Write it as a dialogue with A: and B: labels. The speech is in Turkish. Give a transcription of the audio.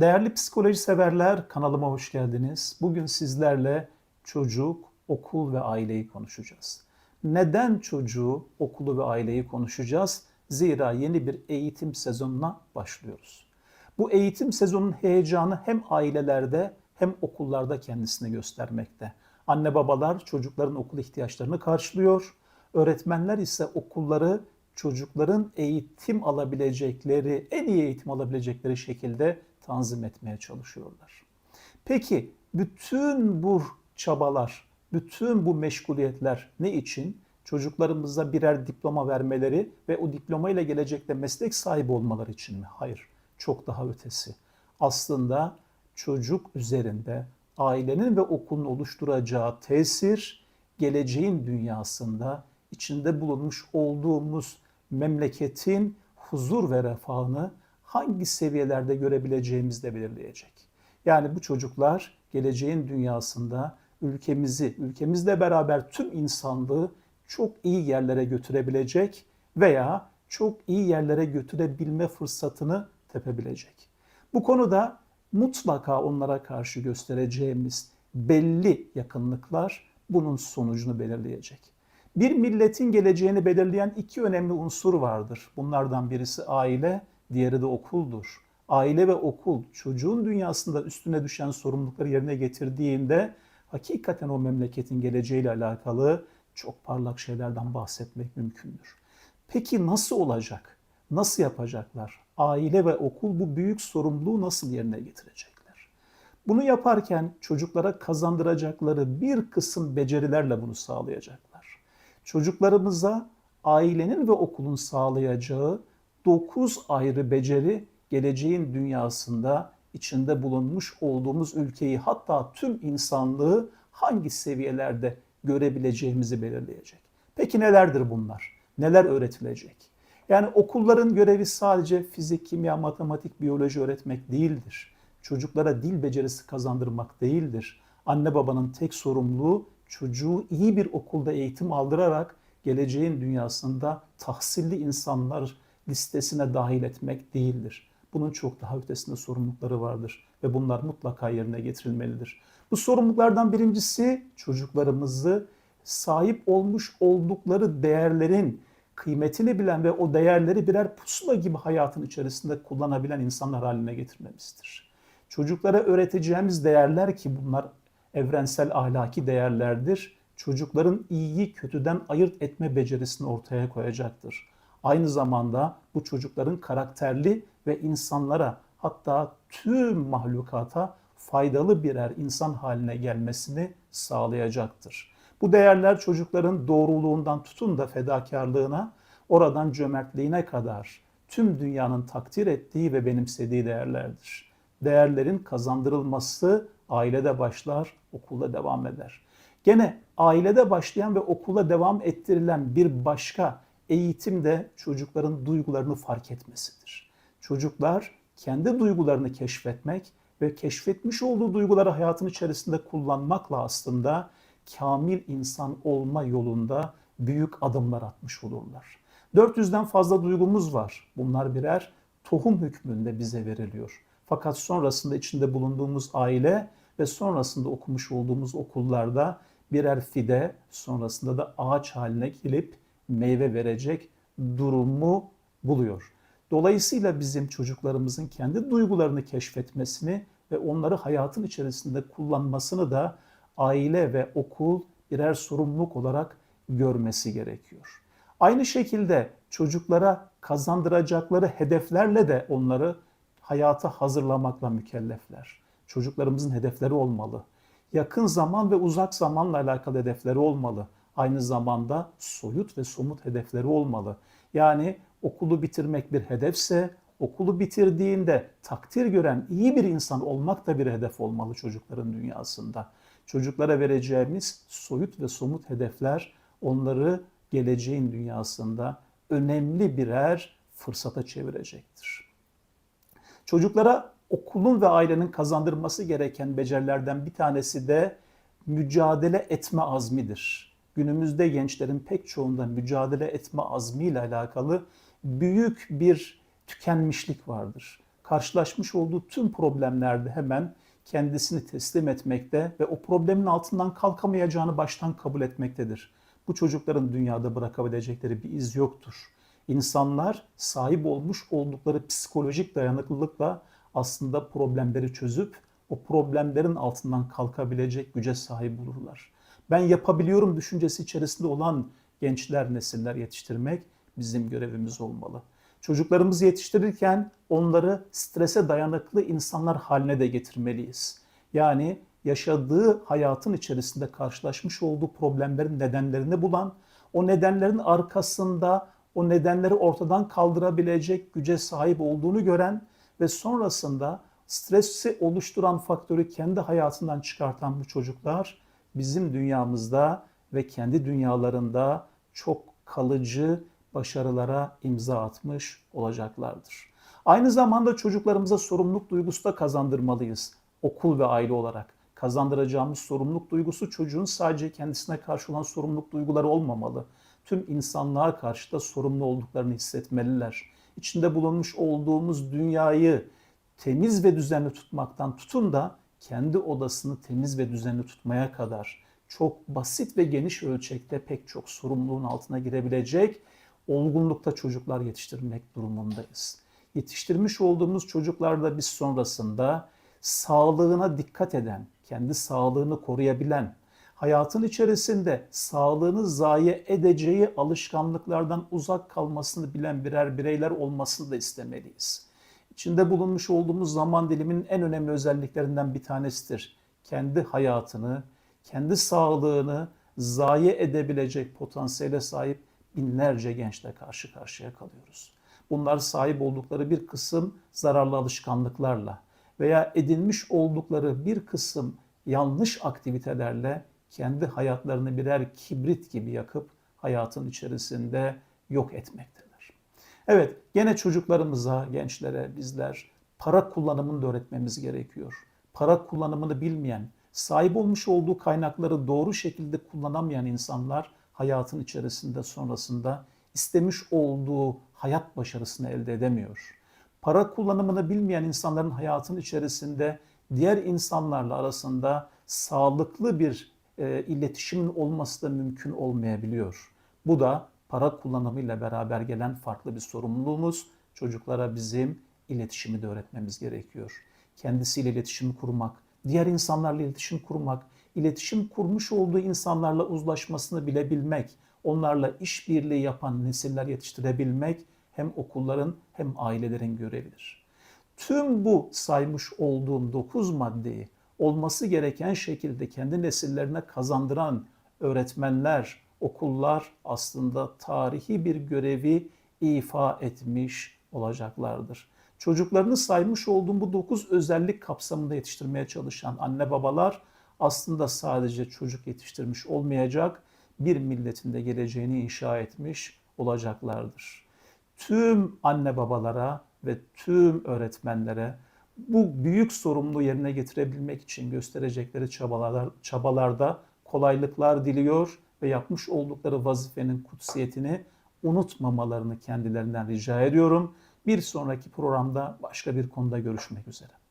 A: Değerli psikoloji severler, kanalıma hoş geldiniz. Bugün sizlerle çocuk, okul ve aileyi konuşacağız. Neden çocuğu, okulu ve aileyi konuşacağız? Zira yeni bir eğitim sezonuna başlıyoruz. Bu eğitim sezonunun heyecanı hem ailelerde hem okullarda kendisini göstermekte. Anne babalar çocukların okul ihtiyaçlarını karşılıyor. Öğretmenler ise okulları çocukların eğitim alabilecekleri, en iyi eğitim alabilecekleri şekilde tanzim etmeye çalışıyorlar. Peki bütün bu çabalar, bütün bu meşguliyetler ne için? Çocuklarımıza birer diploma vermeleri ve o diploma ile gelecekte meslek sahibi olmaları için mi? Hayır, çok daha ötesi. Aslında çocuk üzerinde ailenin ve okulun oluşturacağı tesir, geleceğin dünyasında içinde bulunmuş olduğumuz memleketin huzur ve refahını hangi seviyelerde görebileceğimizi de belirleyecek. Yani bu çocuklar geleceğin dünyasında ülkemizi, ülkemizle beraber tüm insanlığı çok iyi yerlere götürebilecek veya çok iyi yerlere götürebilme fırsatını tepebilecek. Bu konuda mutlaka onlara karşı göstereceğimiz belli yakınlıklar bunun sonucunu belirleyecek. Bir milletin geleceğini belirleyen iki önemli unsur vardır. Bunlardan birisi aile, diğeri de okuldur. Aile ve okul çocuğun dünyasında üstüne düşen sorumlulukları yerine getirdiğinde hakikaten o memleketin geleceğiyle alakalı çok parlak şeylerden bahsetmek mümkündür. Peki nasıl olacak? Nasıl yapacaklar? Aile ve okul bu büyük sorumluluğu nasıl yerine getirecekler? Bunu yaparken çocuklara kazandıracakları bir kısım becerilerle bunu sağlayacaklar. Çocuklarımıza ailenin ve okulun sağlayacağı 9 ayrı beceri geleceğin dünyasında içinde bulunmuş olduğumuz ülkeyi hatta tüm insanlığı hangi seviyelerde görebileceğimizi belirleyecek. Peki nelerdir bunlar? Neler öğretilecek? Yani okulların görevi sadece fizik, kimya, matematik, biyoloji öğretmek değildir. Çocuklara dil becerisi kazandırmak değildir. Anne babanın tek sorumluluğu çocuğu iyi bir okulda eğitim aldırarak geleceğin dünyasında tahsilli insanlar listesine dahil etmek değildir. Bunun çok daha ötesinde sorumlulukları vardır ve bunlar mutlaka yerine getirilmelidir. Bu sorumluluklardan birincisi çocuklarımızı sahip olmuş oldukları değerlerin kıymetini bilen ve o değerleri birer pusula gibi hayatın içerisinde kullanabilen insanlar haline getirmemizdir. Çocuklara öğreteceğimiz değerler ki bunlar evrensel ahlaki değerlerdir. Çocukların iyiyi kötüden ayırt etme becerisini ortaya koyacaktır. Aynı zamanda bu çocukların karakterli ve insanlara hatta tüm mahlukata faydalı birer insan haline gelmesini sağlayacaktır. Bu değerler çocukların doğruluğundan tutun da fedakarlığına, oradan cömertliğine kadar tüm dünyanın takdir ettiği ve benimsediği değerlerdir. Değerlerin kazandırılması ailede başlar, okulda devam eder. Gene ailede başlayan ve okula devam ettirilen bir başka eğitim de çocukların duygularını fark etmesidir. Çocuklar kendi duygularını keşfetmek ve keşfetmiş olduğu duyguları hayatın içerisinde kullanmakla aslında kamil insan olma yolunda büyük adımlar atmış olurlar. 400'den fazla duygumuz var. Bunlar birer tohum hükmünde bize veriliyor. Fakat sonrasında içinde bulunduğumuz aile ve sonrasında okumuş olduğumuz okullarda birer fide, sonrasında da ağaç haline gelip meyve verecek durumu buluyor. Dolayısıyla bizim çocuklarımızın kendi duygularını keşfetmesini ve onları hayatın içerisinde kullanmasını da aile ve okul birer sorumluluk olarak görmesi gerekiyor. Aynı şekilde çocuklara kazandıracakları hedeflerle de onları hayata hazırlamakla mükellefler. Çocuklarımızın hedefleri olmalı. Yakın zaman ve uzak zamanla alakalı hedefleri olmalı. Aynı zamanda soyut ve somut hedefleri olmalı. Yani okulu bitirmek bir hedefse okulu bitirdiğinde takdir gören iyi bir insan olmak da bir hedef olmalı çocukların dünyasında. Çocuklara vereceğimiz soyut ve somut hedefler onları geleceğin dünyasında önemli birer fırsata çevirecektir. Çocuklara okulun ve ailenin kazandırması gereken becerilerden bir tanesi de mücadele etme azmidir. Günümüzde gençlerin pek çoğunda mücadele etme azmiyle alakalı büyük bir tükenmişlik vardır. karşılaşmış olduğu tüm problemlerde hemen kendisini teslim etmekte ve o problemin altından kalkamayacağını baştan kabul etmektedir. Bu çocukların dünyada bırakabilecekleri bir iz yoktur. İnsanlar sahip olmuş oldukları psikolojik dayanıklılıkla aslında problemleri çözüp o problemlerin altından kalkabilecek güce sahip olurlar. Ben yapabiliyorum düşüncesi içerisinde olan gençler, nesiller yetiştirmek bizim görevimiz olmalı. Çocuklarımızı yetiştirirken onları strese dayanıklı insanlar haline de getirmeliyiz. Yani yaşadığı hayatın içerisinde karşılaşmış olduğu problemlerin nedenlerini bulan, o nedenlerin arkasında o nedenleri ortadan kaldırabilecek güce sahip olduğunu gören ve sonrasında stresi oluşturan faktörü kendi hayatından çıkartan bu çocuklar bizim dünyamızda ve kendi dünyalarında çok kalıcı başarılara imza atmış olacaklardır. Aynı zamanda çocuklarımıza sorumluluk duygusu da kazandırmalıyız okul ve aile olarak. Kazandıracağımız sorumluluk duygusu çocuğun sadece kendisine karşı olan sorumluluk duyguları olmamalı. Tüm insanlığa karşı da sorumlu olduklarını hissetmeliler. İçinde bulunmuş olduğumuz dünyayı temiz ve düzenli tutmaktan tutun da kendi odasını temiz ve düzenli tutmaya kadar çok basit ve geniş ölçekte pek çok sorumluluğun altına girebilecek olgunlukta çocuklar yetiştirmek durumundayız. Yetiştirmiş olduğumuz çocuklarla biz sonrasında sağlığına dikkat eden, kendi sağlığını koruyabilen, hayatın içerisinde sağlığını zayi edeceği alışkanlıklardan uzak kalmasını bilen birer bireyler olmasını da istemeliyiz. İçinde bulunmuş olduğumuz zaman diliminin en önemli özelliklerinden bir tanesidir. Kendi hayatını, kendi sağlığını zayi edebilecek potansiyele sahip binlerce gençle karşı karşıya kalıyoruz. Bunlar sahip oldukları bir kısım zararlı alışkanlıklarla veya edinmiş oldukları bir kısım yanlış aktivitelerle kendi hayatlarını birer kibrit gibi yakıp hayatın içerisinde yok etmektedir. Evet, gene çocuklarımıza, gençlere bizler para kullanımını da öğretmemiz gerekiyor. Para kullanımını bilmeyen, sahip olmuş olduğu kaynakları doğru şekilde kullanamayan insanlar hayatın içerisinde sonrasında istemiş olduğu hayat başarısını elde edemiyor. Para kullanımını bilmeyen insanların hayatın içerisinde diğer insanlarla arasında sağlıklı bir e, iletişimin olması da mümkün olmayabiliyor. Bu da para kullanımıyla beraber gelen farklı bir sorumluluğumuz. Çocuklara bizim iletişimi de öğretmemiz gerekiyor. Kendisiyle iletişim kurmak, diğer insanlarla iletişim kurmak, iletişim kurmuş olduğu insanlarla uzlaşmasını bilebilmek, onlarla işbirliği yapan nesiller yetiştirebilmek hem okulların hem ailelerin görevidir. Tüm bu saymış olduğum 9 maddeyi olması gereken şekilde kendi nesillerine kazandıran öğretmenler, okullar aslında tarihi bir görevi ifa etmiş olacaklardır. Çocuklarını saymış olduğum bu dokuz özellik kapsamında yetiştirmeye çalışan anne babalar aslında sadece çocuk yetiştirmiş olmayacak, bir milletin de geleceğini inşa etmiş olacaklardır. Tüm anne babalara ve tüm öğretmenlere bu büyük sorumluluğu yerine getirebilmek için gösterecekleri çabalar, çabalarda kolaylıklar diliyor ve yapmış oldukları vazifenin kutsiyetini unutmamalarını kendilerinden rica ediyorum. Bir sonraki programda başka bir konuda görüşmek üzere.